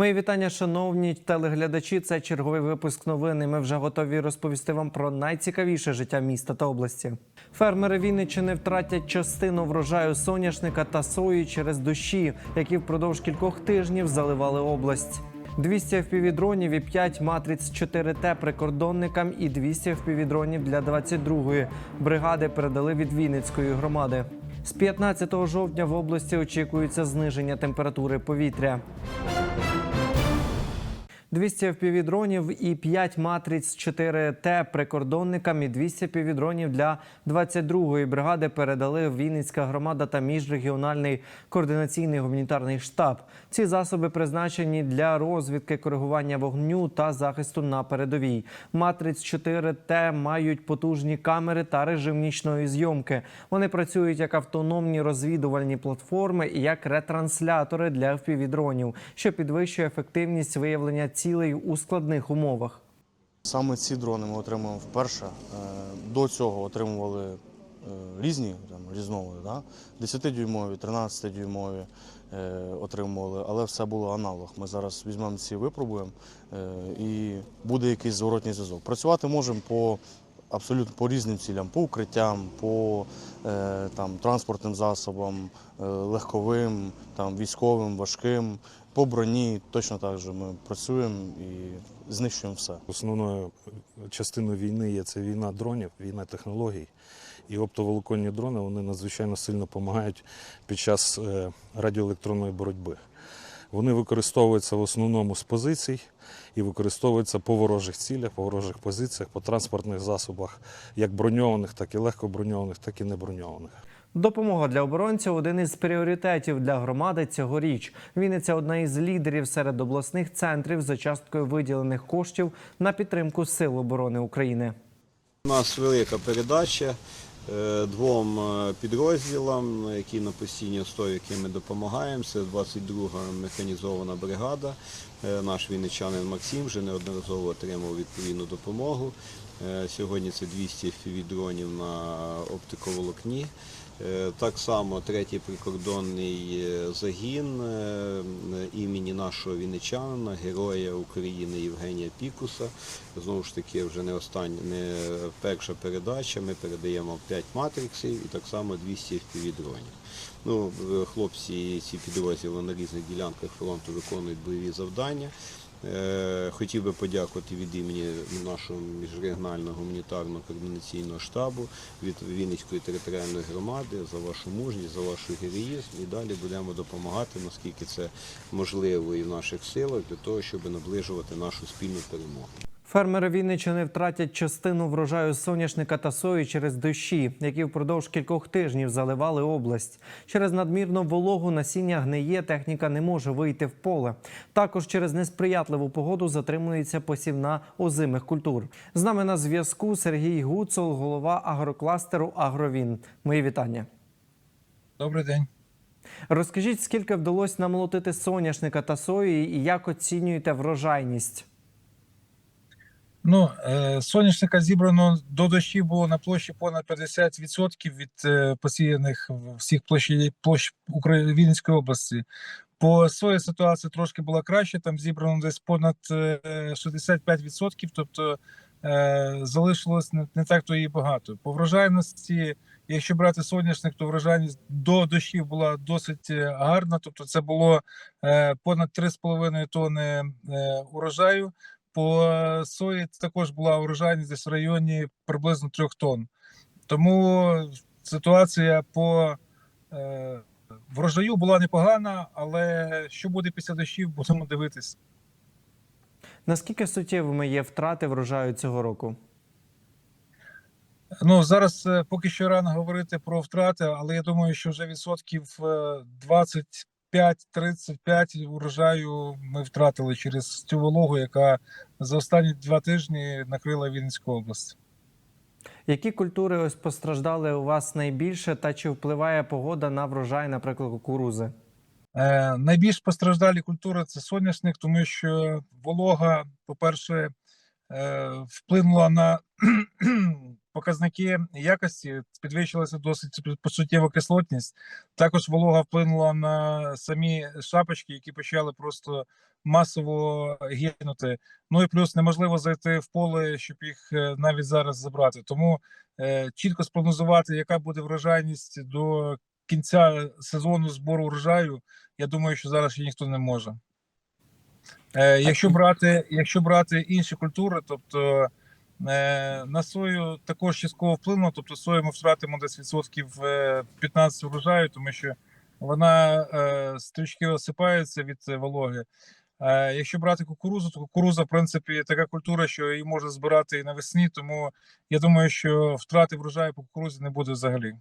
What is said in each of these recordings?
Мої вітання, шановні телеглядачі. Це черговий випуск новин. і Ми вже готові розповісти вам про найцікавіше життя міста та області. Фермери Вінниччини втратять частину врожаю соняшника та сої через дощі, які впродовж кількох тижнів заливали область. 200 FPV-дронів і 5 матриць 4Т прикордонникам і 200 FPV-дронів для 22-ї бригади передали від Вінницької громади. З 15 жовтня в області очікується зниження температури повітря. 200 FPV-дронів і 5 матриць 4Т прикордонникам і 200 FPV-дронів для 22-ї бригади передали Вінницька громада та міжрегіональний координаційний гуманітарний штаб. Ці засоби призначені для розвідки, коригування вогню та захисту на передовій. Матриць 4Т мають потужні камери та режим нічної зйомки. Вони працюють як автономні розвідувальні платформи і як ретранслятори для FPV-дронів, що підвищує ефективність виявлення цілей у складних умовах. Саме ці дрони ми отримуємо вперше. Е, До цього отримували е, різні там, різновиди, да? 10-дюймові, 13-дюймові е, отримували, але все було аналог. Ми зараз візьмемо ці, випробуємо і буде якийсь зворотній зв'язок. Працювати можемо по абсолютно по різним цілям, по укриттям, по там, транспортним засобам, легковим, там, військовим, важким, по броні. Точно так же ми працюємо і знищуємо все. Основною частиною війни є це війна дронів, війна технологій. І оптоволоконні дрони вони надзвичайно сильно допомагають під час е, радіоелектронної боротьби. Вони використовуються в основному з позицій і використовуються по ворожих цілях, по ворожих позиціях, по транспортних засобах, як броньованих, так і легкоброньованих, так і неброньованих. Допомога для оборонців один із пріоритетів для громади цьогоріч. Вінниця одна із лідерів серед обласних центрів за часткою виділених коштів на підтримку сил оборони України. У нас велика передача е, двом е, підрозділам, які на постійній основі, яким ми допомагаємо. Це 22-га механізована бригада. Е, Наш вінничанин Максим вже неодноразово отримав відповідну допомогу. Сьогодні це 200 FPV-дронів на оптиковолокні. Е, Так само третій прикордонний е, загін е, імені нашого вінничанина, героя України Євгенія Пікуса. Знову ж таки, вже не остання, не перша передача. Ми передаємо 5 матриксів і так само 200 FPV-дронів. Ну, хлопці ці підрозділи на різних ділянках фронту виконують бойові завдання. Е, Хотів би подякувати від імені нашого міжрегіонального гуманітарного координаційного штабу від Вінницької територіальної громади за вашу мужність, за ваш героїзм. І далі будемо допомагати, наскільки це можливо і в наших силах, для того, щоб наближувати нашу спільну перемогу. Фермери Вінниччини втратять частину врожаю соняшника та сої через дощі, які впродовж кількох тижнів заливали область. Через надмірну вологу насіння гниє, техніка не може вийти в поле. Також через несприятливу погоду затримується посівна озимих культур. З нами на зв'язку Сергій Гуцол, голова агрокластеру Агровін. Мої вітання. Добрий день. Розкажіть, скільки вдалося намолотити соняшника та сої, і як оцінюєте врожайність? Ну, е, соняшника зібрано до дощів було на площі понад 50% від е, посіяних всіх площі, площ України Вінницької області. По сої ситуація трошки була краще, там зібрано десь понад е, 65%, тобто е, залишилось не, так то і багато. По врожайності, якщо брати соняшник, то врожайність до дощів була досить гарна, тобто це було понад 3,5 тонни урожаю. По е, сої також була урожайність десь в районі приблизно 3 тонн. Тому ситуація по е, врожаю була непогана, але що буде після дощів, будемо дивитись. Наскільки суттєвими є втрати врожаю цього року? Ну зараз е, поки що рано говорити про втрати, але я думаю, що вже відсотків е, 25-35 урожаю ми втратили через цю вологу, яка за останні два тижні накрила Вінницьку область. Які культури ось постраждали у вас найбільше, та чи впливає погода на врожай, наприклад, кукурузи? Е, найбільш постраждалі культури це соняшник, тому що волога, по-перше, е, вплинула на показники якості, підвищилася досить суттєва кислотність. Також волога вплинула на самі шапочки, які почали просто масово гинути. Ну і плюс неможливо зайти в поле, щоб їх е, навіть зараз забрати. Тому е, чітко спрогнозувати, яка буде врожайність до кінця сезону збору врожаю, я думаю, що зараз ще ніхто не може. Е, якщо брати, якщо брати інші культури, тобто на сою також частково вплинуло, тобто сою ми втратимо десь відсотків е, 15 врожаю, тому що вона е, стрічки осипаються від е, вологи. Е, якщо брати кукурузу, то кукуруза, в принципі, така культура, що її можна збирати і навесні, тому я думаю, що втрати врожаю по кукурузі не буде взагалі.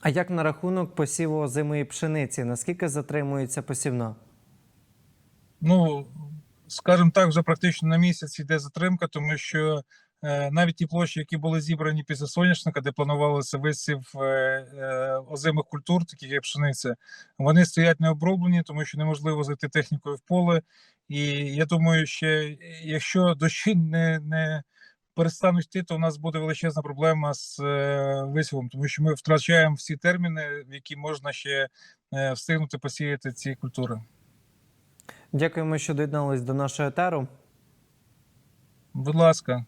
А як на рахунок посіву озимої пшениці? Наскільки затримується посівна? Ну, скажімо так, вже практично на місяць йде затримка, тому що е, навіть ті площі, які були зібрані після соняшника, де планувалося висів е, е, озимих культур, таких як пшениця, вони стоять не оброблені, тому що неможливо зайти технікою в поле. І я думаю, ще якщо дощі не, не перестануть йти, то у нас буде величезна проблема з висівом, тому що ми втрачаємо всі терміни, в які можна ще встигнути посіяти ці культури. Дякуємо, що доєднались до нашого етеру. Будь ласка.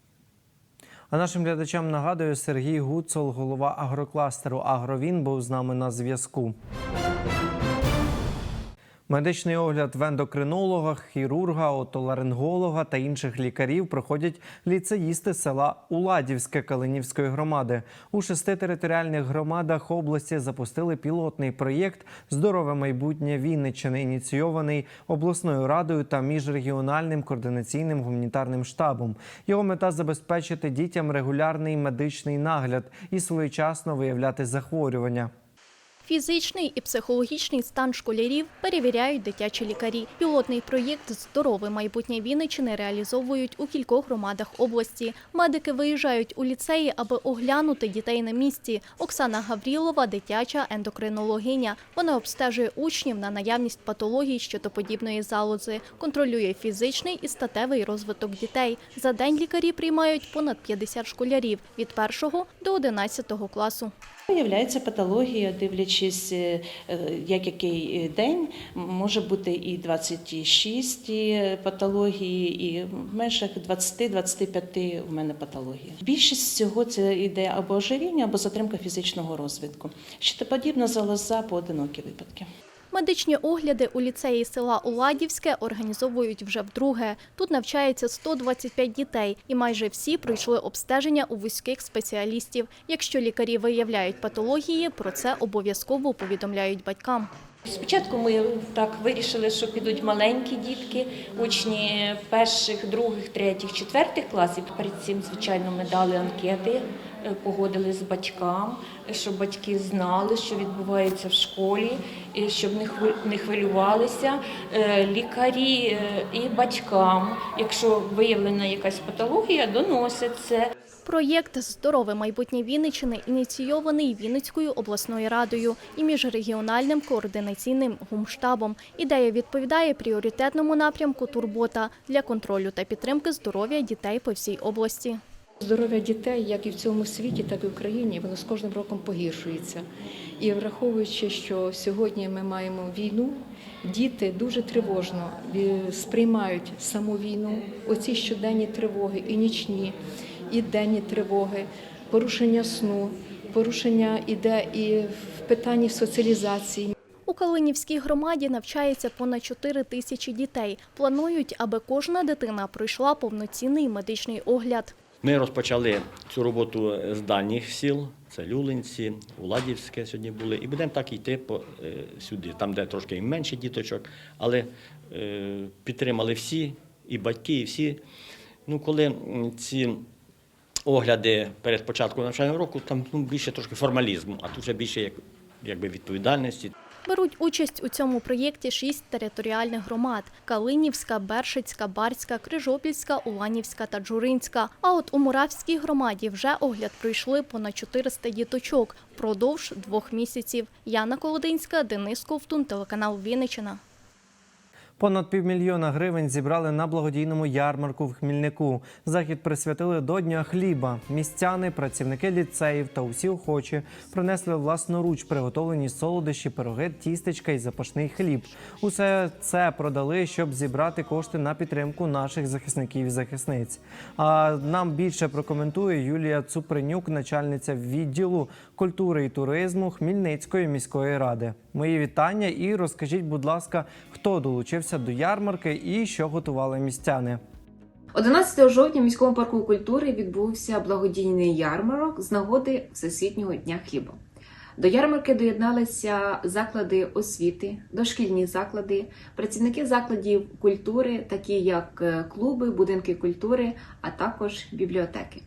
А нашим глядачам нагадую, Сергій Гуцол, голова агрокластеру Агровін, був з нами на зв'язку. Медичний огляд в ендокринолога, хірурга, отоларинголога та інших лікарів проходять ліцеїсти села Уладівське Калинівської громади. У шести територіальних громадах області запустили пілотний проєкт Здорове майбутнє Вінниччини, ініційований обласною радою та міжрегіональним координаційним гуманітарним штабом. Його мета забезпечити дітям регулярний медичний нагляд і своєчасно виявляти захворювання. Фізичний і психологічний стан школярів перевіряють дитячі лікарі. Пілотний проєкт Здорове майбутнє Вінниччини реалізовують у кількох громадах області. Медики виїжджають у ліцеї, аби оглянути дітей на місці. Оксана Гаврілова – дитяча ендокринологиня. Вона обстежує учнів на наявність патологій щитоподібної залози, контролює фізичний і статевий розвиток дітей. За день лікарі приймають понад 50 школярів від 1 до 11 класу. Виявляється патологія, дивлячись, е, е, як який день, може бути і 26 е, патології, і в межах 20-25 у мене патології. Більшість цього це йде або ожиріння, або затримка фізичного розвитку. Щитоподібна залоза поодинокі випадки. Медичні огляди у ліцеї села Уладівське організовують вже вдруге. Тут навчається 125 дітей, і майже всі пройшли обстеження у вузьких спеціалістів. Якщо лікарі виявляють патології, про це обов'язково повідомляють батькам. Спочатку ми так вирішили, що підуть маленькі дітки, учні перших, других, третіх, четвертих класів. Перед цим, звичайно, ми дали анкети, погодили з батькам, щоб батьки знали, що відбувається в школі, щоб не хвилю- хвилювалися. Е, Лікарі е, і батькам, якщо виявлена якась патологія, доносять це. Проєкт Здорове майбутнє Вінниччини ініційований Вінницькою обласною радою і міжрегіональним координаційним гумштабом. Ідея відповідає пріоритетному напрямку турбота для контролю та підтримки здоров'я дітей по всій області. Здоров'я дітей, як і в цьому світі, так і в Україні, воно з кожним роком погіршується. І враховуючи, що сьогодні ми маємо війну, діти дуже тривожно сприймають саму війну, оці щоденні тривоги, і нічні, і денні тривоги, порушення сну, порушення іде і в питанні соціалізації. У Калинівській громаді навчається понад 4 тисячі дітей. Планують, аби кожна дитина пройшла повноцінний медичний огляд. Ми розпочали цю роботу з дальніх сіл, це Люлинці, Уладівське сьогодні були, і будемо так йти по, е, сюди, там, де трошки менше діточок, але е, підтримали всі, і батьки, і всі. Ну, коли ці огляди перед початком навчального року, там ну, більше трошки формалізму, а тут вже більше як, якби відповідальності. Беруть участь у цьому проєкті шість територіальних громад: Калинівська, Бершицька, Барська, Крижопільська, Уланівська та Джуринська. А от у Муравській громаді вже огляд пройшли понад 400 діточок впродовж двох місяців. Яна Колодинська, Денис Ковтун, телеканал Вінниччина. Понад півмільйона гривень зібрали на благодійному ярмарку в Хмільнику. Захід присвятили до Дня хліба. Містяни, працівники ліцеїв та усі охочі принесли власноруч приготовлені солодощі, пироги, тістечка і запашний хліб. Усе це продали, щоб зібрати кошти на підтримку наших захисників і захисниць. А нам більше прокоментує Юлія Цупринюк, начальниця відділу культури і туризму Хмільницької міської ради. Мої вітання і розкажіть, будь ласка, хто долучився до ярмарки і що готували містяни. 11 жовтня в міському парку культури відбувся благодійний ярмарок з нагоди Всесвітнього дня хліба. До ярмарки доєдналися заклади освіти, дошкільні заклади, працівники закладів культури, такі як е, клуби, будинки культури, а також бібліотеки.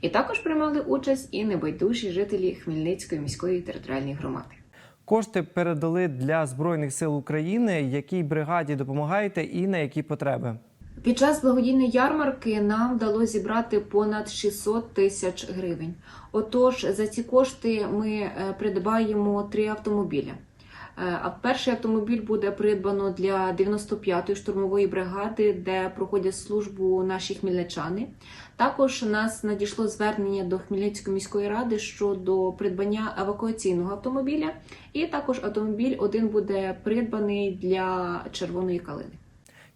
І також приймали участь і небайдужі жителі Хмельницької міської територіальної громади. Кошти передали для збройних сил України. Якій бригаді допомагаєте і на які потреби? Під час благодійної ярмарки нам вдалося зібрати понад 600 тисяч гривень. Отож, за ці кошти ми е, придбаємо три автомобіля. Е, А перший автомобіль буде придбано для 95-ї штурмової бригади, де проходять службу наші хмельничани. Також у нас надійшло звернення до Хмельницької міської ради щодо придбання евакуаційного автомобіля, і також автомобіль один буде придбаний для червоної калини.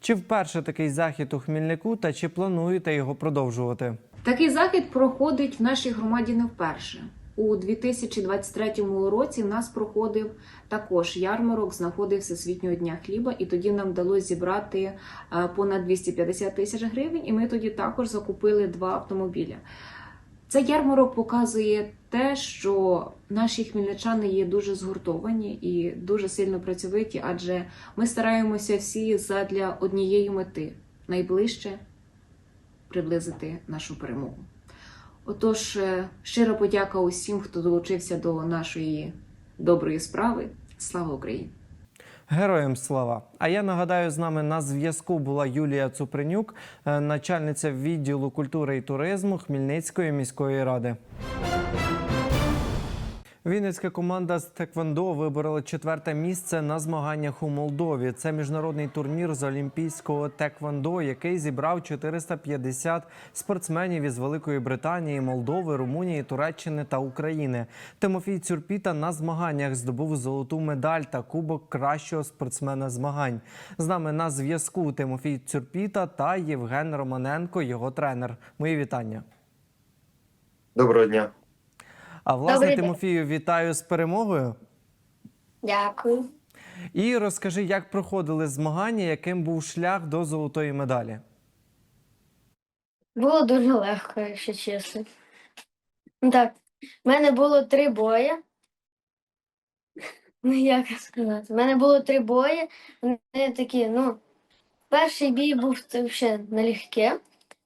Чи вперше такий захід у Хмільнику та чи плануєте його продовжувати? Такий захід проходить в нашій громаді не вперше. У 2023 році в нас проходив також ярмарок з Всесвітнього дня хліба, і тоді нам вдалося зібрати е, понад 250 тисяч гривень, і ми тоді також закупили два автомобіля. Цей ярмарок показує те, що наші хмельничани є дуже згуртовані і дуже сильно працьовиті, адже ми стараємося всі задля однієї мети найближче приблизити нашу перемогу. Отож, щиро щира подяка усім, хто долучився до нашої доброї справи. Слава Україні! Героям слава! А я нагадаю, з нами на зв'язку була Юлія Цупринюк, е, начальниця відділу культури і туризму Хмельницької міської ради. Вінницька команда з Теквондо виборола четверте місце на змаганнях у Молдові. Це міжнародний турнір з олімпійського теквондо, який зібрав 450 спортсменів із Великої Британії, Молдови, Румунії, Туреччини та України. Тимофій Цюрпіта на змаганнях здобув золоту медаль та кубок кращого спортсмена змагань. З нами на зв'язку Тимофій Цюрпіта та Євген Романенко, його тренер. Мої вітання. Доброго дня. А власне, Добрий день. Тимофію, вітаю з перемогою. Дякую. І розкажи, як проходили змагання, яким був шлях до золотої медалі. Було дуже легко, якщо чесно. Ну Так, в мене було три бої. Ну, як сказати? В мене було три бої. Вони такі, ну, перший бій був взагалі налегке.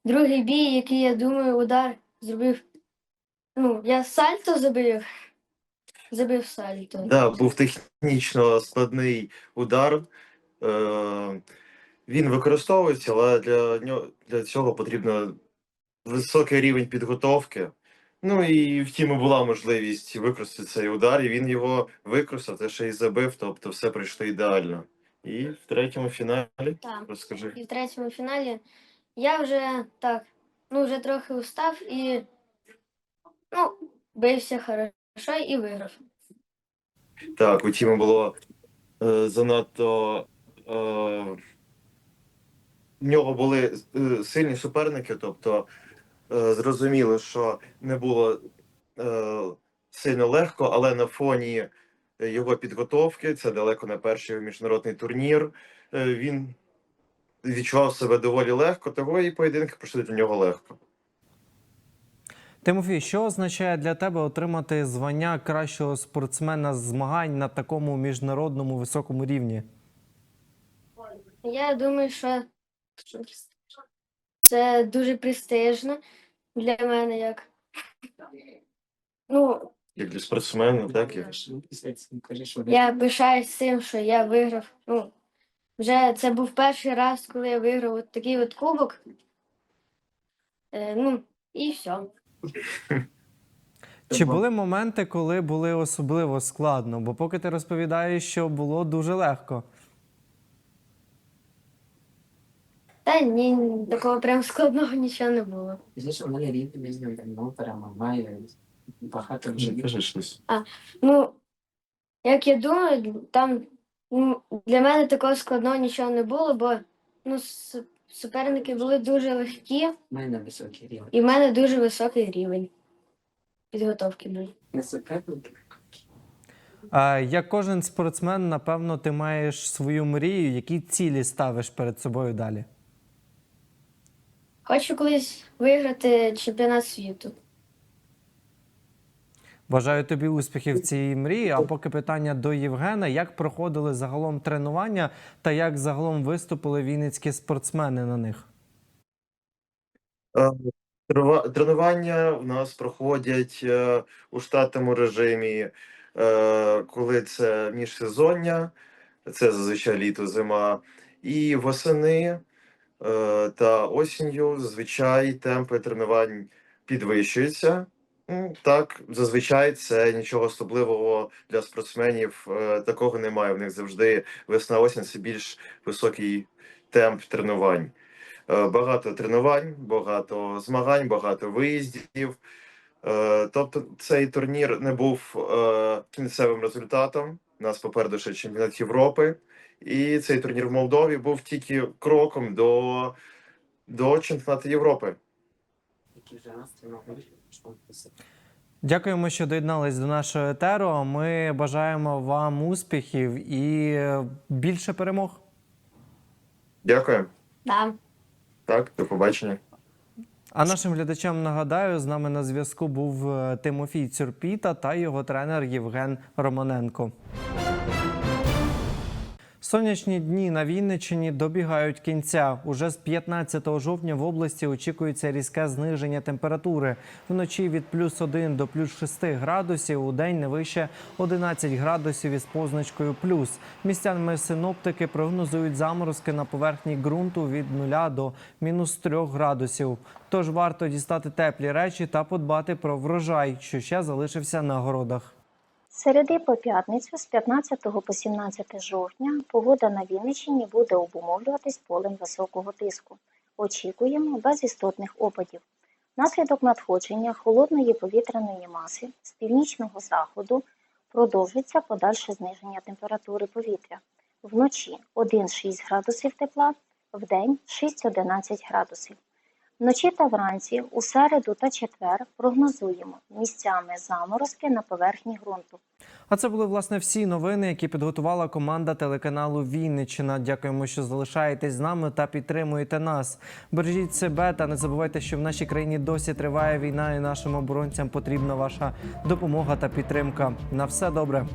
Другий бій, який, я думаю, удар зробив. Ну, я сальто забив. Забив сальто. Да, був технічно складний удар. Е, він використовується, але для, нього, для цього потрібно високий рівень підготовки. Ну і в тіму була можливість використати цей удар, і він його використав, те ще й забив, тобто все пройшло ідеально. І в третьому фіналі Так. розкажи. І в третьому фіналі я вже так, ну вже трохи устав і ну, бився хорошо і виграв. Так, у тіму було е, занадто. Е, в нього були е, сильні суперники, тобто е, зрозуміло, що не було е, сильно легко, але на фоні його підготовки, це далеко не перший міжнародний турнір. е, він відчував себе доволі легко, того і поєдинки пройшли для нього легко. Тимофій, що означає для тебе отримати звання кращого спортсмена з змагань на такому міжнародному високому рівні? Я думаю, що це дуже престижно для мене як. Ну, Як для спортсмена, так я пишаюсь цим, що я виграв. Ну, вже це був перший раз, коли я виграв от такий от кубок. Е, ну, і все. Чи були моменти, коли були особливо складно? Бо поки ти розповідаєш, що було дуже легко. Та ні, такого прям складного нічого не було. Звісно, вони рівні між ним давно перемагає багато вже. щось. Ну, як я думаю, там ну, для мене такого складного нічого не було, бо ну, суперники були дуже легкі, У мене високий рівень. і в мене дуже високий рівень підготовки був. Не суперники. А як кожен спортсмен, напевно, ти маєш свою мрію, які цілі ставиш перед собою далі? Хочу колись виграти чемпіонат світу. Бажаю тобі успіхів в цій мрії. А поки питання до Євгена: як проходили загалом тренування та як загалом виступили вінницькі спортсмени на них? Е, Тренування в нас проходять е, у штатному режимі, е, коли це міжсезоння, це зазвичай літо, зима, і восени та осінню зазвичай темпи тренувань підвищуються. М, Так, зазвичай це нічого особливого для спортсменів е, такого немає. В них завжди весна-осінь це більш високий темп тренувань. Е, Багато тренувань, багато змагань, багато виїздів. Е, Тобто цей турнір не був кінцевим результатом. У нас попереду ще чемпіонат Європи. І цей турнір в Молдові був тільки кроком до, до чемпіонату Європи. Дякуємо, що доєднались до нашого етеру. Ми бажаємо вам успіхів і більше перемог. Дякую. Да. Так, до побачення. А нашим глядачам нагадаю, з нами на зв'язку був е, Тимофій Цюрпіта та його тренер Євген Романенко. Сонячні дні на Вінниччині добігають кінця. Уже з 15 жовтня в області очікується різке зниження температури. Вночі від плюс 1 до плюс 6 градусів, у день не вище 11 градусів із позначкою плюс. Містянами синоптики прогнозують заморозки на поверхні ґрунту від 0 до мінус 3 градусів. Тож варто дістати теплі речі та подбати про врожай, що ще залишився на городах. Середи по п'ятницю з 15 по 17 жовтня погода на Вінниччині буде обумовлюватись полем високого тиску. Очікуємо без істотних опадів. Наслідок надходження холодної повітряної маси з північного заходу продовжиться подальше зниження температури повітря. Вночі 1-6 градусів тепла, вдень 6-11 градусів. Вночі та вранці, у середу та четвер прогнозуємо місцями заморозки на поверхні ґрунту. А це були власне всі новини, які підготувала команда телеканалу Вінниччина. Дякуємо, що залишаєтесь з нами та підтримуєте нас. Бережіть себе та не забувайте, що в нашій країні досі триває війна, і нашим оборонцям потрібна ваша допомога та підтримка. На все добре.